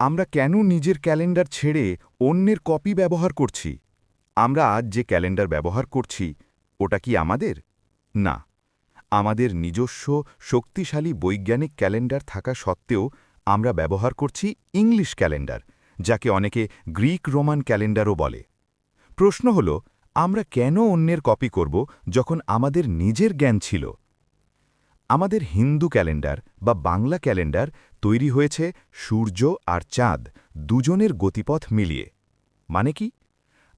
আমরা কেন নিজের ক্যালেন্ডার ছেড়ে অন্যের কপি ব্যবহার করছি? আমরা আজ যে ক্যালেন্ডার ব্যবহার করছি, ওটা কি আমাদের? না। আমাদের নিজস্ব শক্তিশালী বৈজ্ঞানিক ক্যালেন্ডার থাকা সত্ত্বেও আমরা ব্যবহার করছি ইংলিশ ক্যালেন্ডার, যাকে অনেকে গ্রিক রোমান ক্যালেন্ডারও বলে। প্রশ্ন হল, আমরা কেন অন্যের কপি করব যখন আমাদের নিজের জ্ঞান ছিল? আমাদের হিন্দু ক্যালেন্ডার বা বাংলা ক্যালেন্ডার তৈরি হয়েছে সূর্য আর চাঁদ, দুজনের গতিপথ মিলিয়ে। মানে কি?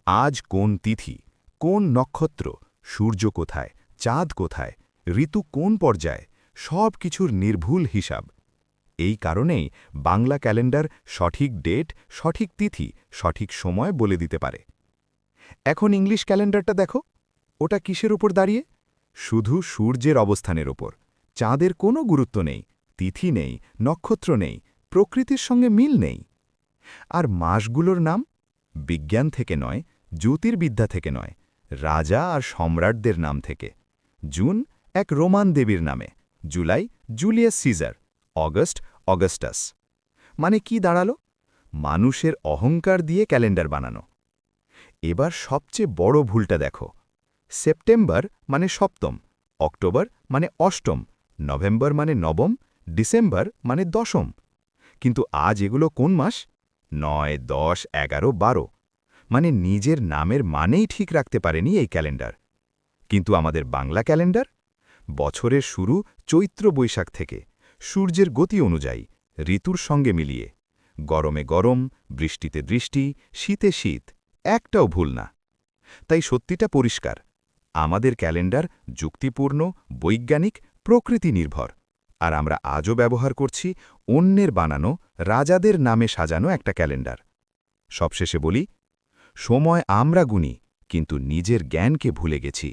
আজ কোন তিথি, কোন নক্ষত্র, সূর্য কোথায়, চাঁদ কোথায়, ঋতু কোন পর্যায়ে, সব কিছুর নির্ভুল হিসাব। এই কারণেই বাংলা ক্যালেন্ডার সঠিক ডেট, সঠিক তিথি, সঠিক সময় বলে দিতে পারে। এখন ইংলিশ ক্যালেন্ডারটা দেখো, ওটা কিসের উপর দাঁড়িয়ে? শুধু সূর্যের অবস্থানের ওপর চাঁদের কোনো গুরুত্ব নেই। তিথি নেই, নক্ষত্র নেই, প্রকৃতির সঙ্গে মিল নেই। আর মাসগুলোর নাম বিজ্ঞান থেকে নয়, জ্যোতির্বিদ্যা থেকে নয়, রাজা আর সম্রাটদের নাম থেকে। জুন এক রোমান দেবীর নামে, July Julius Caesar, August Augustus. মানে কি দাঁড়াল? মানুষের অহংকার দিয়ে ক্যালেন্ডার বানানো। এবার সবচেয়ে বড় ভুলটা দেখো। সেপ্টেম্বর মানে সপ্তম, অক্টোবর মানে অষ্টম, নভেম্বর মানে নবম ডিসেম্বর মানে দশম। কিন্তু আজ এগুলো কোন মাস? নয়, দশ, এগারো, বারো। মানে নিজের নামের মানেই ঠিক রাখতে পারেনি এই ক্যালেন্ডার। কিন্তু আমাদের বাংলা ক্যালেন্ডার? বছরের শুরু চৈত্র বৈশাখ থেকে, সূর্যের গতি অনুযায়ী, ঋতুর সঙ্গে মিলিয়ে। গরমে গরম, বৃষ্টিতে দৃষ্টি শীতে শীত, একটাও ভুল না। তাই সত্যিটা পরিষ্কার। আমাদের ক্যালেন্ডার যুক্তিপূর্ণ, বৈজ্ঞানিক, প্রকৃতি নির্ভর। আর আমরা আজও ব্যবহার করছি অন্যের বানানো রাজাদের নামে সাজানো একটা ক্যালেন্ডার। সবশেষে বলি, সময় আমরা গুনি, কিন্তু নিজের জ্ঞানকে ভুলে গেছি।